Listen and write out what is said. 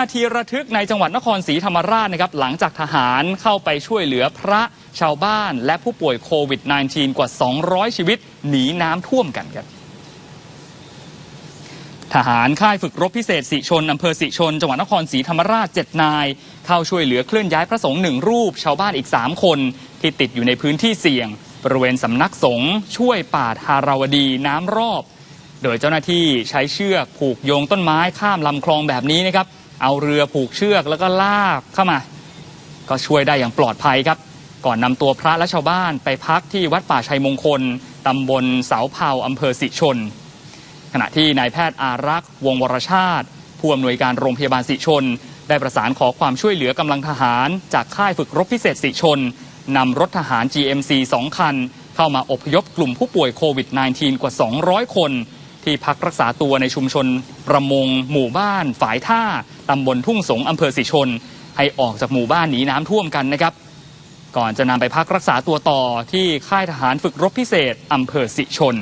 นาทีระทึกในจังหวัดนครศรีธรรมราชนะครับหลังจากทหารเข้าไปช่วยเหลือพระชาวบ้านและผู้ป่วยโควิด -19 กว่า 200 ชีวิต หนีน้ำท่วมกันครับทหารค่ายฝึกรบพิเศษสิชนอำเภอสิชน จังหวัดนครศรีธรรมราช 7 นาย เข้าช่วยเหลือเคลื่อนย้ายพระสงฆ์หนึ่งรูป ชาวบ้านอีก 3 คน ที่ติดอยู่ในพื้นที่เสี่ยง บริเวณสำนักสงฆ์ช่วยป่าทาราวดีน้ำรอบ โดยเจ้าหน้าที่ใช้เชือกผูกโยงต้นไม้ข้ามลำคลองแบบนี้นะครับ เอาเรือผูกเชือกแล้วก็ลากเข้ามา ก็ช่วยได้อย่างปลอดภัยครับ ก่อนนำตัวพระและชาวบ้านไปพักที่วัดป่าชัยมงคลตำบลเสาเผาอำเภอสิชน ขณะที่นายแพทย์อารักษ์ วงวรชาติ ผู้อำนวยการโรงพยาบาลสิชน ได้ประสานขอความช่วยเหลือกำลังทหาร จากค่ายฝึกรบพิเศษสิชนนำรถทหาร GMC 2 คัน เข้ามาอพยพกลุ่มผู้ป่วยโควิด -19 กว่า 200 คน ที่พักรักษาตัวในชุมชนประมง หมู่บ้าน ฝายท่าตำบลทุ่งสงอำเภอสิชน ให้ออกจากหมู่บ้านหนีน้ำท่วมกันนะครับ ก่อนจะนำไปพักรักษาตัวต่อที่ค่ายทหารฝึกรบพิเศษอำเภอสิชน